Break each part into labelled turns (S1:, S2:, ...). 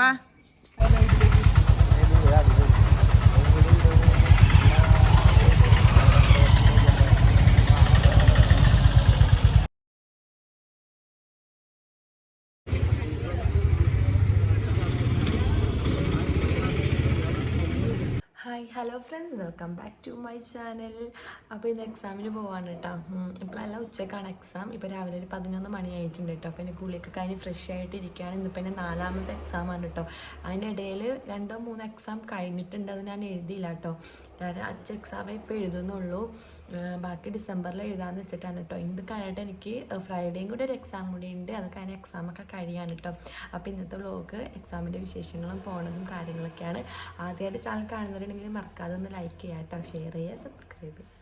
S1: വാ hi hello friends welcome back to my channel അപ്പോൾ ഇന്ന് എക്സാമിന് പോവാണ് കേട്ടോ ഇപ്പോഴല്ല ഉച്ചക്കാണ് എക്സാം ഇപ്പോൾ രാവിലെ ഒരു പതിനൊന്ന് മണിയായിട്ടുണ്ട് കേട്ടോ അപ്പോൾ എന്റെ കുളിയൊക്കെ കഴിഞ്ഞ് ഫ്രഷ് ആയിട്ട് ഇരിക്കുകയാണ് ഇന്നിപ്പോൾ എന്റെ നാലാമത്തെ എക്സാമാണ് കേട്ടോ അതിനിടയിൽ രണ്ടോ മൂന്നോ എക്സാം കഴിഞ്ഞിട്ടുണ്ട്. അത് ഞാൻ എഴുതിയില്ല കേട്ടോ ഞാൻ അച്ഛ എക്സാമേ ഇപ്പോൾ എഴുതുന്നുള്ളൂ. ബാക്കി ഡിസംബറിൽ എഴുതാമെന്ന് വെച്ചിട്ടാണ് കേട്ടോ ഇത് കഴിഞ്ഞിട്ട് എനിക്ക് ഫ്രൈഡേയും കൂടി ഒരു എക്സാം കൂടി ഉണ്ട്. അതൊക്കെ അതിന് എക്സാമൊക്കെ കഴിയാണ് കേട്ടോ അപ്പോൾ ഇന്നത്തെ വ്ലോഗ് എക്സാമിന്റെ വിശേഷങ്ങളും പോണതും കാര്യങ്ങളൊക്കെയാണ്. ആദ്യമായിട്ട് ചാനൽ കാണുന്നവരുണ്ടെങ്കിൽ മറക്കാതെ ഒന്ന് ലൈക്ക് ചെയ്യാം കേട്ടോ ഷെയർ ചെയ്യുക സബ്സ്ക്രൈബ് ചെയ്യുക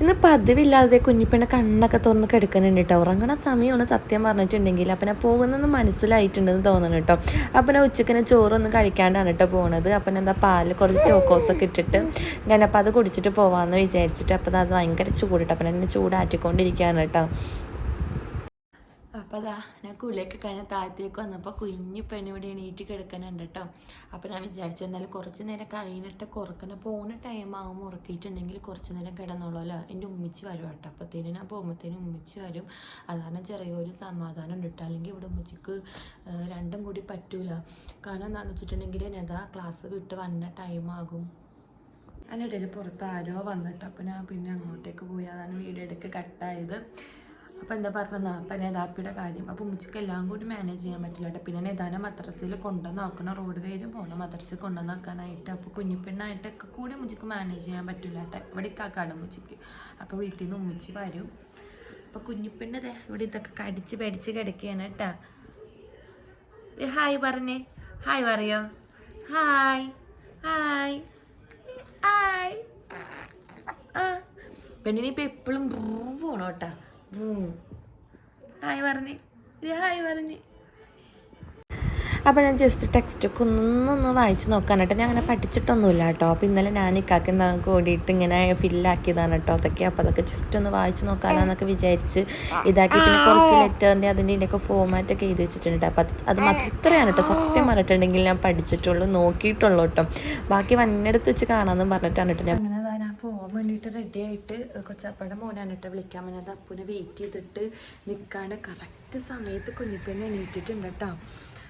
S1: ഇന്ന് പതിവില്ലാതെ കുഞ്ഞിപ്പെണ്ണ കണ്ണൊക്കെ തുറന്ന് കിടക്കുന്നുണ്ട് കേട്ടോ ഉറങ്ങണ സമയമാണ് സത്യം പറഞ്ഞിട്ടുണ്ടെങ്കിൽ. അപ്പം ഞാൻ പോകുന്നതെന്ന് മനസ്സിലായിട്ടുണ്ടെന്ന് തോന്നുന്നു കേട്ടോ അപ്പം ഞാൻ ഉച്ചക്കിന് ചോറൊന്നും കഴിക്കാണ്ടാണ് കേട്ടോ പോണത്. അപ്പം എന്താ പാൽ കുറച്ച് ചോക്കോസൊക്കെ ഇട്ടിട്ട് ഞാൻ അത് കുടിച്ചിട്ട് പോവാമെന്ന് വിചാരിച്ചിട്ട് അപ്പം അത് ഭയങ്കര ചൂടിട്ട് അപ്പം എന്നെ ചൂടാറ്റിക്കൊണ്ടിരിക്കുകയാണ് കേട്ടോ അപ്പോൾ അതാ ഞാൻ കുലയൊക്കെ കഴിഞ്ഞ താഴത്തേക്ക് വന്നപ്പോൾ കുഞ്ഞു പെണ്ണ് ഇവിടെ എണീറ്റ് കിടക്കണുണ്ട് കേട്ടോ. അപ്പോൾ ഞാൻ വിചാരിച്ചു എന്നാലും കുറച്ച് നേരം കഴിഞ്ഞിട്ട് കുറക്കണ പോകുന്ന ടൈം ആകുമ്പോൾ ഉറക്കിയിട്ടുണ്ടെങ്കിൽ കുറച്ച് നേരം കിടന്നോളൂല്ലോ. എന്റെ ഉമ്മിച്ച് വരും കേട്ടോ. അപ്പോഴത്തേനും ഞാൻ പോകുമ്പോഴത്തേനും ഉമ്മിച്ച് വരും. അതാണ് ചെറിയൊരു സമാധാനം ഉണ്ട് കേട്ടോ. അല്ലെങ്കിൽ ഇവിടെ ഉമ്മിച്ചിക്ക് രണ്ടും കൂടി പറ്റൂല. കാരണം എന്താണെന്ന് വെച്ചിട്ടുണ്ടെങ്കിൽ ഞാനതാ ക്ലാസ് വിട്ട് വന്ന ടൈം ആകും. അതിനിടയിൽ പുറത്ത് ആരോ വന്നിട്ട് അപ്പോൾ ഞാൻ പിന്നെ അങ്ങോട്ടേക്ക് പോയി. അതാണ് വീടെടുക്ക് കട്ടായത്. അപ്പോൾ എന്താ പറഞ്ഞത് അപ്പം നേതാപ്പിയുടെ കാര്യം. അപ്പോൾ ഉമ്മച്ചിക്ക് എല്ലാം കൂടി മാനേജ് ചെയ്യാൻ പറ്റില്ല കേട്ടോ പിന്നെ നേതാനെ മദ്രസയിൽ കൊണ്ടുവന്ന് നോക്കണം. റോഡ് കയറി പോകണം മദ്രസയിൽ കൊണ്ടുവന്ന് നോക്കാനായിട്ട്. അപ്പോൾ കുഞ്ഞിപ്പെണ്ണായിട്ടൊക്കെ കൂടി ഉമ്മച്ചിക്ക് മാനേജ് ചെയ്യാൻ പറ്റില്ല കേട്ടോ ഇവിടെ കാക്കാട് ഉമ്മച്ചിക്ക്. അപ്പോൾ വീട്ടിൽ നിന്ന് ഉമ്മച്ചി വരും. അപ്പോൾ കുഞ്ഞിപ്പെണ്ണ് ദേ ഇവിടെ ഇതൊക്കെ കടിച്ച് പഠിച്ച് കിടക്കുകയാണ് കേട്ടോ ഹായ് പറഞ്ഞേ. ഹായ് പറയോ. ഹായ്. ഹായ്. ഹായ്. ആ. പെണ്ണിനിപ്പോൾ എപ്പോഴും ഭൂ കേട്ടോ ഹായ് പറഞ്ഞ്. ഹായ് പറഞ്ഞ്. അപ്പോൾ ഞാൻ ജസ്റ്റ് ടെക്സ്റ്റ് ബുക്ക് ഒന്നൊന്ന് വായിച്ച് നോക്കാനായിട്ട്. ഞാൻ അങ്ങനെ പഠിച്ചിട്ടൊന്നുമില്ല കേട്ടോ. അപ്പോൾ ഇന്നലെ ഞാൻ ഇക്കാക്ക് കൂടിയിട്ട് ഇങ്ങനെ ഫില്ലാക്കിയതാണ് കേട്ടോ അതൊക്കെ. അപ്പോൾ അതൊക്കെ ജസ്റ്റ് ഒന്ന് വായിച്ച് നോക്കാനാന്നൊക്കെ വിചാരിച്ച് ഇതാക്കി. പിന്നെ കുറച്ച് ലെറ്ററിന്റെ അതിന്റെ ഇതിന്റെയൊക്കെ ഫോമാറ്റൊക്കെ എഴുതി വെച്ചിട്ടുണ്ട്. അപ്പോൾ അത് അത് മാത്രം കേട്ടോ. സത്യം പറഞ്ഞിട്ടുണ്ടെങ്കിൽ ഞാൻ പഠിച്ചിട്ടുള്ളൂ നോക്കിയിട്ടുള്ളൂ കേട്ടോ. ബാക്കി വന്നെടുത്ത് വെച്ച് കാണാമെന്ന് പറഞ്ഞിട്ടാണ് കേട്ടോ ഞാൻ അങ്ങനെ അതാ ഞാൻ പോകാൻ വേണ്ടിയിട്ട് റെഡി ആയിട്ട് കൊച്ചാപ്പയുടെ മോനാനിട്ട് വിളിക്കാൻ വേണ്ടി അപ്പൂനെ വെയിറ്റ് ചെയ്തിട്ട് നിൽക്കാണ്ട് കറക്റ്റ് സമയത്ത് കുഞ്ഞിപ്പന്നെ എണീറ്റിട്ടുണ്ട് കേട്ടോ.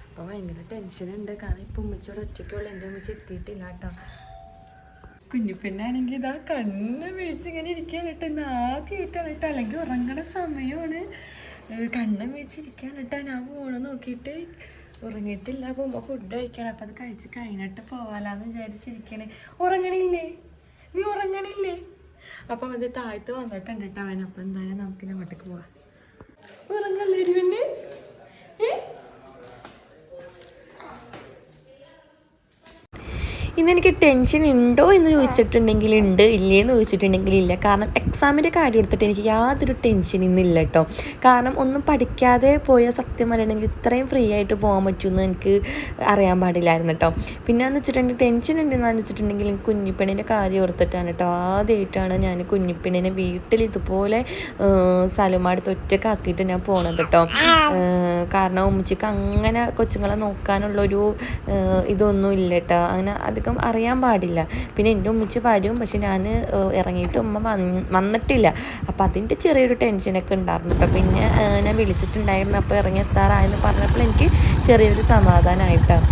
S1: അപ്പോൾ ഭയങ്കര ടെൻഷനുണ്ട് കാരണം ഇപ്പം ഉമ്മച്ചിയോട് ഒറ്റയ്ക്കുള്ള. എന്റെ ഉമ്മച്ചി എത്തിയിട്ടില്ല കേട്ടോ. കുഞ്ഞിപ്പെണ്ണാണെങ്കിൽ ഇതാ കണ്ണ് വീഴ്ചിങ്ങനെ ഇരിക്കാൻ കേട്ടോ. ഇന്ന് ആദ്യമായിട്ടാണ് കേട്ടോ. അല്ലെങ്കിൽ ഉറങ്ങണ സമയമാണ്. കണ്ണ് വീഴ്ചിരിക്കാൻ കേട്ടോ. ഞാൻ പോണെന്ന് നോക്കിയിട്ട് ഉറങ്ങിയിട്ടില്ല. പോകുമ്പോൾ ഫുഡ് കഴിക്കണം. അപ്പം അത് കഴിച്ച് കഴിഞ്ഞിട്ട് പോവാലാന്ന് വിചാരിച്ചിരിക്കണേ. ഉറങ്ങണില്ലേ? നീ ഉറങ്ങണില്ലേ? അപ്പം അത് താഴ്ത്ത് വന്നിട്ടുണ്ട് കേട്ടോ അവൻ. അപ്പം എന്തായാലും നമുക്കിനി അങ്ങോട്ടേക്ക് പോവാം. ഉറങ്ങല്ലേ ഇന്ന് എനിക്ക് ടെൻഷൻ ഉണ്ടോ എന്ന് ചോദിച്ചിട്ടുണ്ടെങ്കിൽ ഉണ്ട് ഇല്ലേ എന്ന് ചോദിച്ചിട്ടുണ്ടെങ്കിൽ ഇല്ല. കാരണം എക്സാമിന്റെ കാര്യം എടുത്തിട്ട് എനിക്ക് യാതൊരു ടെൻഷൻ ഇന്നില്ല കേട്ടോ കാരണം ഒന്നും പഠിക്കാതെ പോയ സത്യം പറയണമെങ്കിൽ ഇത്രയും ഫ്രീ ആയിട്ട് പോകാൻ പറ്റുമെന്ന് എനിക്ക് അറിയാൻ പാടില്ലായിരുന്നു കേട്ടോ പിന്നെ എന്ന് വെച്ചിട്ടുണ്ടെങ്കിൽ ടെൻഷൻ ഉണ്ടെന്ന് വെച്ചിട്ടുണ്ടെങ്കിൽ എനിക്ക് കുഞ്ഞിപ്പെണ്ണിന്റെ കാര്യം ഓർത്തിട്ടാണ് കേട്ടോ ആദ്യമായിട്ടാണ് ഞാൻ കുഞ്ഞിപ്പെണ്ണിനെ വീട്ടിൽ ഇതുപോലെ സ്ഥലമാടുത്ത് ഒറ്റക്കാക്കിയിട്ട് ഞാൻ പോണത് കേട്ടോ കാരണം ഉമ്മച്ചിക്ക് അങ്ങനെ കൊച്ചുങ്ങളെ നോക്കാനുള്ളൊരു ഒരു ഇതൊന്നും ഇല്ല കേട്ടോ അങ്ങനെ അധികം അറിയാൻ പാടില്ല. പിന്നെ എന്റെ ഉമ്മിച്ച് വരും. പക്ഷെ ഞാൻ ഇറങ്ങിയിട്ട് ഉമ്മ വന്ന് വന്നിട്ടില്ല. അപ്പം അതിന്റെ ചെറിയൊരു ടെൻഷനൊക്കെ ഉണ്ടായിരുന്നു കേട്ടോ. പിന്നെ ഞാൻ വിളിച്ചിട്ടുണ്ടായിരുന്നു. അപ്പോൾ ഇറങ്ങി എത്താറായെന്ന് പറഞ്ഞപ്പോൾ എനിക്ക് ചെറിയൊരു സമാധാനമായിട്ടാണ്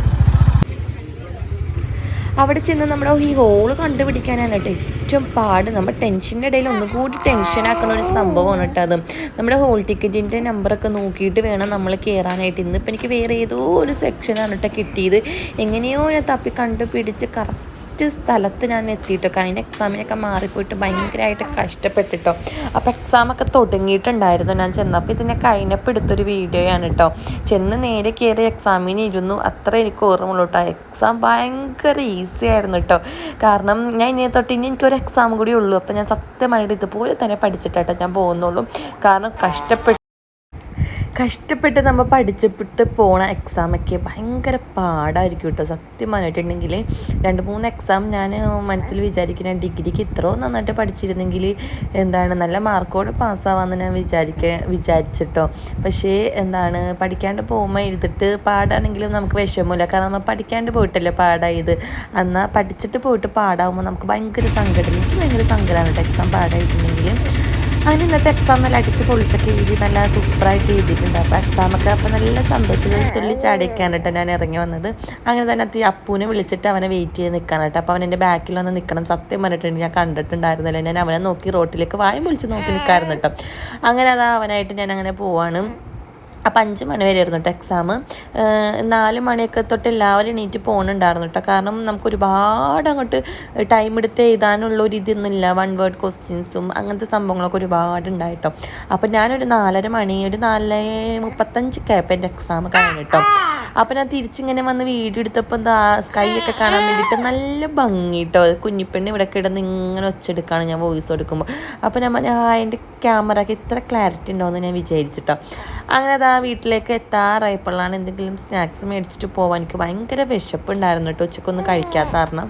S1: അവിടെ ചെന്ന് നമ്മുടെ ഈ ഹോൾ കണ്ടുപിടിക്കാനാണ് കേട്ടോ. ഏറ്റവും പാട് നമ്മൾ ടെൻഷന്റെ ഇടയിൽ ഒന്നുകൂടി ടെൻഷനാക്കുന്ന ഒരു സംഭവമാണ് കേട്ടോ അത്. നമ്മുടെ ഹോൾ ടിക്കറ്റിന്റെ നമ്പറൊക്കെ നോക്കിയിട്ട് വേണം നമ്മൾ കയറാനായിട്ട് ഇന്നിപ്പോൾ എനിക്ക് വേറെ ഏതോ ഒരു സെക്ഷനാണ് കേട്ടോ കിട്ടിയത്. എങ്ങനെയോ ഞാൻ തപ്പി കണ്ടുപിടിച്ച് കറക്റ്റ് സ്ഥലത്ത് ഞാൻ എത്തിയിട്ടോ? കഴിഞ്ഞ എക്സാമിനൊക്കെ മാറിപ്പോയിട്ട് ഭയങ്കരമായിട്ട് കഷ്ടപ്പെട്ടിട്ടോ. അപ്പോൾ എക്സാമൊക്കെ തുടങ്ങിയിട്ടുണ്ടായിരുന്നു. ഞാൻ ചെന്നപ്പോൾ ഇതിനെ കഴിഞ്ഞപ്പോൾ എടുത്തൊരു വീഡിയോയാണ് കേട്ടോ ചെന്ന് നേരെ കയറി എക്സാമിന് ഇരുന്നു. അത്ര എനിക്ക് ഓർമ്മയുള്ളൂ കേട്ടോ എക്സാം ഭയങ്കര ഈസി ആയിരുന്നു കേട്ടോ കാരണം ഞാൻ ഇനി തൊട്ട് ഇനി എനിക്കൊരു എക്സാം കൂടി ഉള്ളൂ. അപ്പോൾ ഞാൻ സത്യമായിട്ട് ഇതുപോലെ തന്നെ പഠിച്ചിട്ടാട്ടോ ഞാൻ പോകുന്നുള്ളൂ. കാരണം കഷ്ടപ്പെട്ട് കഷ്ടപ്പെട്ട് നമ്മൾ പഠിച്ചിട്ട് പോണ എക്സാമൊക്കെ ഭയങ്കര പാടായിരിക്കും കേട്ടോ സത്യം പറഞ്ഞിട്ടുണ്ടെങ്കിൽ രണ്ട് മൂന്ന് എക്സാം ഞാൻ മനസ്സിൽ വിചാരിക്കുന്ന ഡിഗ്രിക്ക് ഇത്രയും നന്നായിട്ട് പഠിച്ചിരുന്നെങ്കിൽ എന്താണ് നല്ല മാർക്കോട് പാസ്സാവാമെന്ന് ഞാൻ വിചാരിക്ക വിചാരിച്ചിട്ടോ. പക്ഷേ എന്താണ് പഠിക്കാണ്ട് പോകുമ്പോൾ എഴുതിട്ട് പാടാണെങ്കിലും നമുക്ക് വിഷമമില്ല കാരണം നമ്മൾ പഠിക്കാണ്ട് പോയിട്ടല്ലേ പാടായത്. എന്നാൽ പഠിച്ചിട്ട് പോയിട്ട് പാടാവുമ്പോൾ നമുക്ക് ഭയങ്കര സങ്കടം എനിക്ക് ഭയങ്കര സങ്കടമാണ് കേട്ടോ എക്സാം പാടായിട്ടുണ്ടെങ്കിൽ അങ്ങനെ ഇന്നത്തെ എക്സാം നല്ല അടിച്ച് പൊളിച്ചൊക്കെ എഴുതി നല്ല സൂപ്പറായിട്ട് എഴുതിയിട്ടുണ്ട്. അപ്പോൾ എക്സാമൊക്കെ അപ്പോൾ നല്ല സന്തോഷത്തിൽ തുള്ളി ചാടിക്കാൻ കേട്ടോ ഞാൻ ഇറങ്ങി വന്നത്. അങ്ങനെ തന്നെ അത്തി അപ്പൂനെ വിളിച്ചിട്ട് അവനെ വെയിറ്റ് ചെയ്ത് നിൽക്കാൻ കേട്ടോ. അപ്പോൾ അവൻ എന്റെ ബാക്കിൽ വന്ന് നിൽക്കണം സത്യം പറഞ്ഞിട്ടുണ്ട് ഞാൻ കണ്ടിട്ടുണ്ടായിരുന്നില്ല. ഞാൻ അവനെ നോക്കി റോട്ടിലേക്ക് വായും വിളിച്ച് നോക്കി നിൽക്കായിരുന്നു കേട്ടോ. അങ്ങനെ അതാ അവനായിട്ട് ഞാൻ അങ്ങനെ പോവാണ്. അപ്പം അഞ്ച് മണി വരെ ആയിരുന്നു കേട്ടോ എക്സാം നാല് മണിയൊക്കെ തൊട്ട് എല്ലാവരും എണീറ്റ് പോകുന്നുണ്ടായിരുന്നു കേട്ടോ കാരണം നമുക്ക് ഒരുപാട് അങ്ങോട്ട് ടൈം എടുത്ത് എഴുതാനുള്ള ഒരു ഇതൊന്നുമില്ല. വൺ വേർഡ് ക്വസ്റ്റ്യൻസും അങ്ങനത്തെ സംഭവങ്ങളൊക്കെ ഒരുപാട് ഉണ്ടായിട്ടോ അപ്പം ഞാനൊരു നാലര മണി ഒരു നാല് മുപ്പത്തഞ്ചൊക്കെ ആയപ്പോൾ എന്റെ എക്സാം കഴിഞ്ഞിട്ടോ അപ്പം ഞാൻ തിരിച്ചിങ്ങനെ വന്ന് വീഡിയോ എടുത്തപ്പോൾ എന്താ സ്കൈ ഒക്കെ കാണാൻ വേണ്ടിയിട്ട് നല്ല ഭംഗി കേട്ടോ കുഞ്ഞിപ്പെണ്ണ് ഇവിടെ കിടന്ന് ഇങ്ങനെ ഒച്ചെടുക്കാണ് ഞാൻ വോയിസ് കൊടുക്കുമ്പോൾ അപ്പോൾ ഞാൻ പറഞ്ഞു ആ എന്റെ ക്യാമറയ്ക്ക് ഇത്ര ക്ലാരിറ്റി ഉണ്ടോയെന്ന് ഞാൻ വിചാരിച്ചിട്ടോ. അങ്ങനെ അത് ആ വീട്ടിലേക്ക് എത്താറായപ്പോഴാണ് എന്തെങ്കിലും സ്നാക്സ് മേടിച്ചിട്ട് പോവാൻ എനിക്ക് ഭയങ്കര വിശപ്പുണ്ടായിരുന്നു കേട്ടോ. ഉച്ചക്കൊന്നും കഴിക്കാത്ത കാരണം.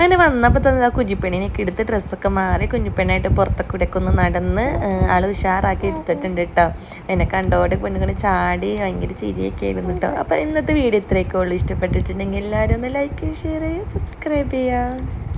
S1: അങ്ങനെ വന്നപ്പോൾ തന്നെ ആ കുഞ്ഞിപ്പെണ്ണിനെയൊക്കെ എടുത്ത് ഡ്രസ്സൊക്കെ മാറി കുഞ്ഞിപ്പെണ്ണായിട്ട് പുറത്തൊക്കെ ഒന്ന് നടന്ന് ആൾ ഉഷാറാക്കി എടുത്തിട്ടുണ്ട് കേട്ടോ എന്നെ കണ്ടോടെ പെണ്ണുങ്ങൾ ചാടി ഭയങ്കര ചിരിയൊക്കെ ആയിരുന്നു കേട്ടോ അപ്പോൾ ഇന്നത്തെ വീഡിയോ ഇത്രയൊക്കെ ഉള്ളൂ. ഇഷ്ടപ്പെട്ടിട്ടുണ്ടെങ്കിൽ എല്ലാവരും ഒന്ന് ലൈക്ക് ഷെയർ ചെയ്യുക സബ്സ്ക്രൈബ് ചെയ്യുക